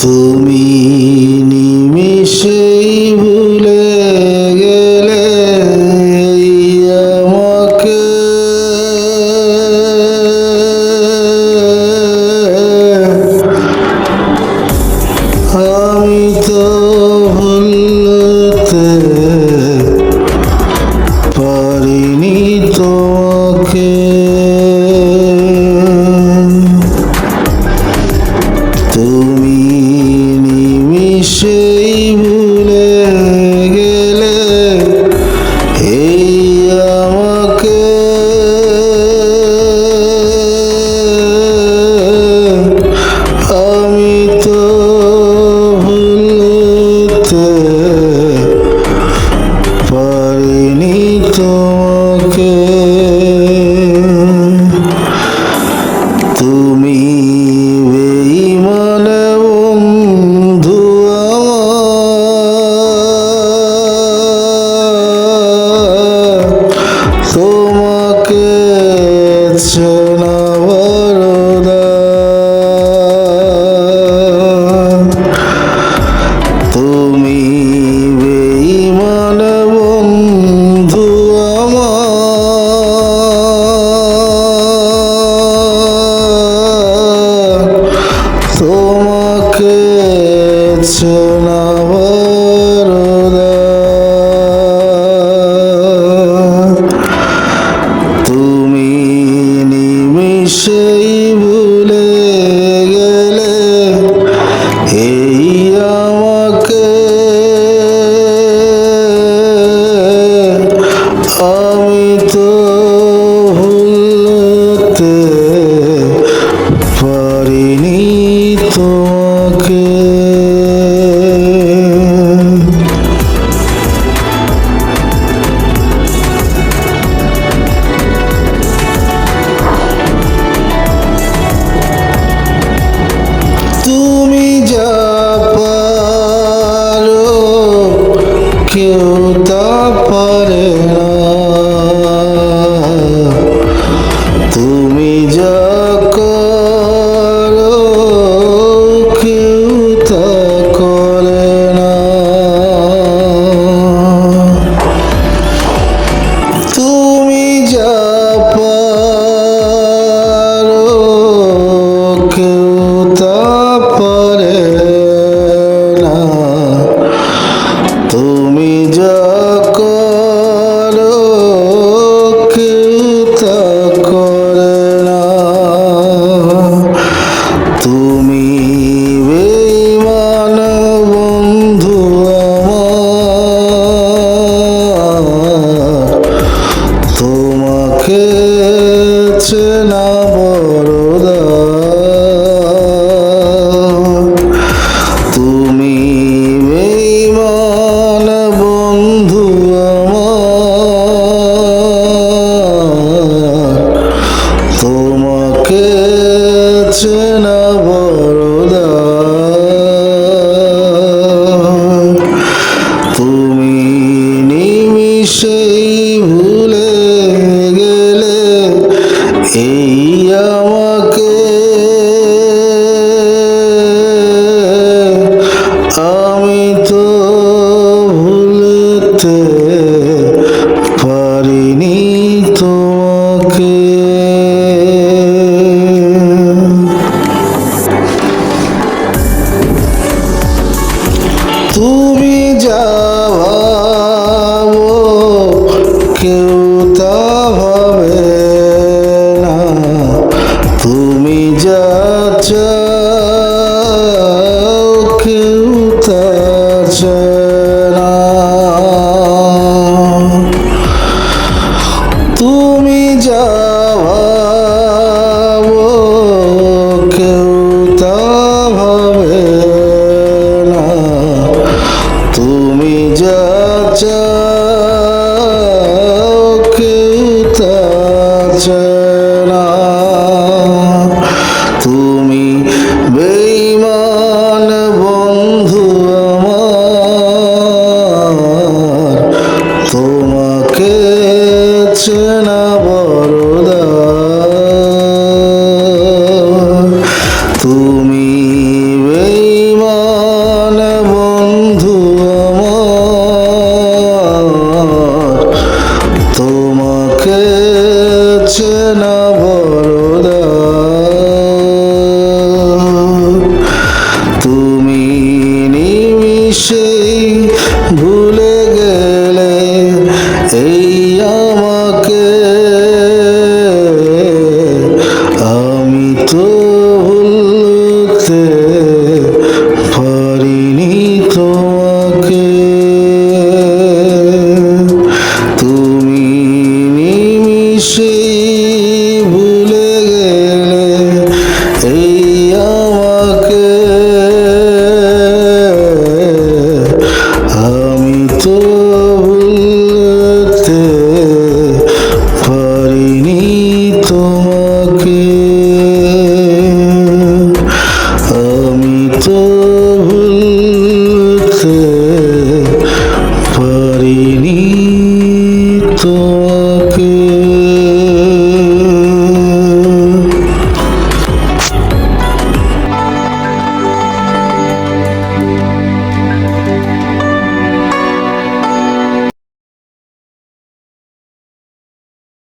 তুমি হয়েছে না। Oh. না বড়দা। তুমি বেইমান বন্ধু আমার। তোমাকে চেনা বড়দা। তুমি নিমিষেই আমি তো ভুলতে পারিনি তোমাকে। তুমি তুমি যাওয়া Until